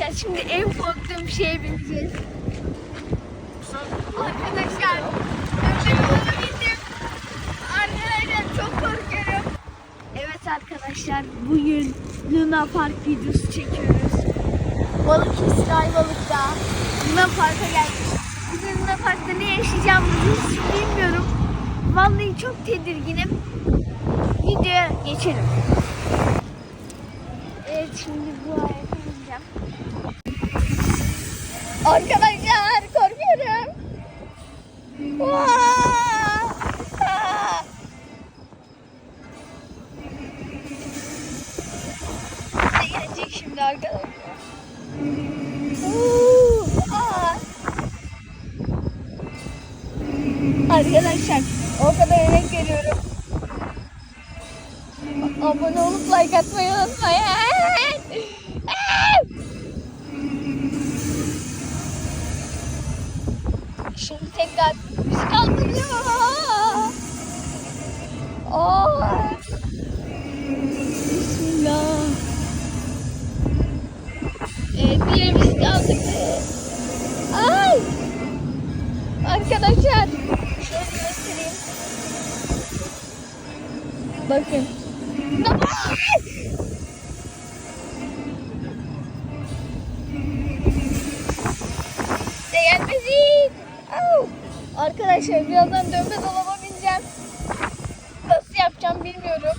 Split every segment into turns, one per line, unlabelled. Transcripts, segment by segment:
arkadaşlar şimdi en korktuğum şeye bineceğiz. Arkadaşlar yola bindim. Arkadaşlar çok korkuyorum. Evet arkadaşlar bugün Luna Park videosu çekiyoruz. Balıkesir Ayvalık'ta Luna Park'a geldik. Bugün Luna Park'ta ne yaşayacağımızı hiç bilmiyorum. Vallahi çok tedirginim. Videoya geçelim. Evet şimdi bu ayakta bineceğim. Arkadaşlar korkuyorum. Ne gelecek şimdi arkadaşlar? Arkadaşlar o kadar emek veriyorum. Abone olup like atmayı unutmayın. Şimdi tekrar bizi kaldırıyor. Aa! Bismillah. Evet bir yere bizi kaldırdı. Ay! Arkadaşlar şöyle göstereyim. Bakın. Ay! Değermezin. Arkadaşlar birazdan dönme dolaba bineceğim. Nasıl yapacağım bilmiyorum.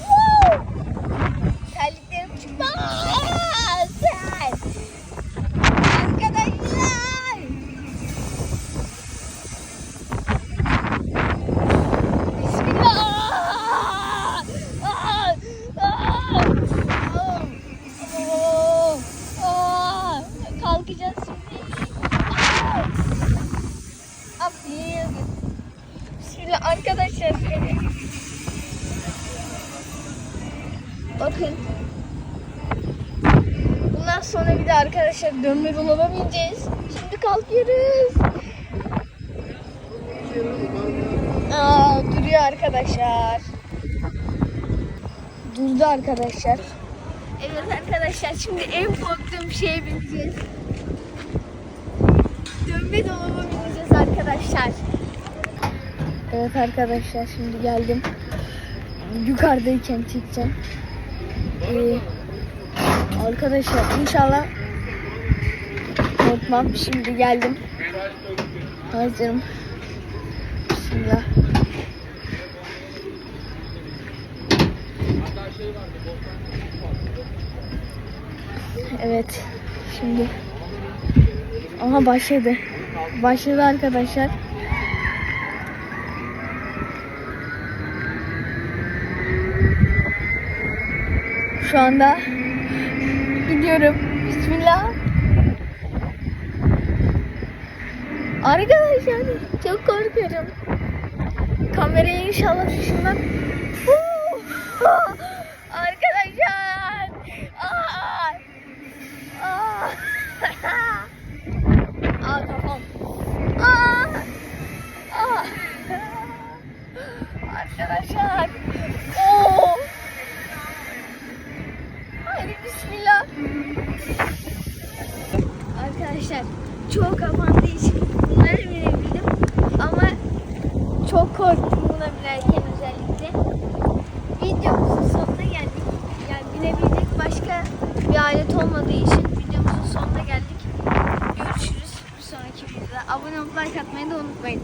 Woo! Terliklerim çıkmaz. Arkadaşlar. Bismillah. Aa! Aa! Aa! Aa! Kalkacağız şimdi. Aa! Aferin. Bismillah arkadaşlar. Bakın. Bundan sonra bir de arkadaşlar dönme dolaba bineceğiz. Şimdi kalkıyoruz. Aa, duruyor arkadaşlar. Durdu arkadaşlar. Evet arkadaşlar şimdi en korktuğum şeye bineceğiz. Dönme dolaba bineceğiz arkadaşlar. Evet arkadaşlar şimdi geldim. Yukarıdayken çekeceğim. Ee, arkadaşlar inşallah korkmam. Şimdi geldim. Hazırım. Bismillah. Evet. Şimdi. Aha başladı. Başladı arkadaşlar. Şu anda gidiyorum. Bismillah. Arkadaşlar çok korkuyorum. Kamerayı inşallah şundan. Bismillah. Arkadaşlar çok kapandığı için bunları binebildim. Ama çok korktum buna binerken özellikle. Videomuzun sonuna geldik. Yani binebildik. Başka bir alet olmadığı için videomuzun sonuna geldik. Görüşürüz bir sonraki videoda. Abone olup like atmayı da unutmayın.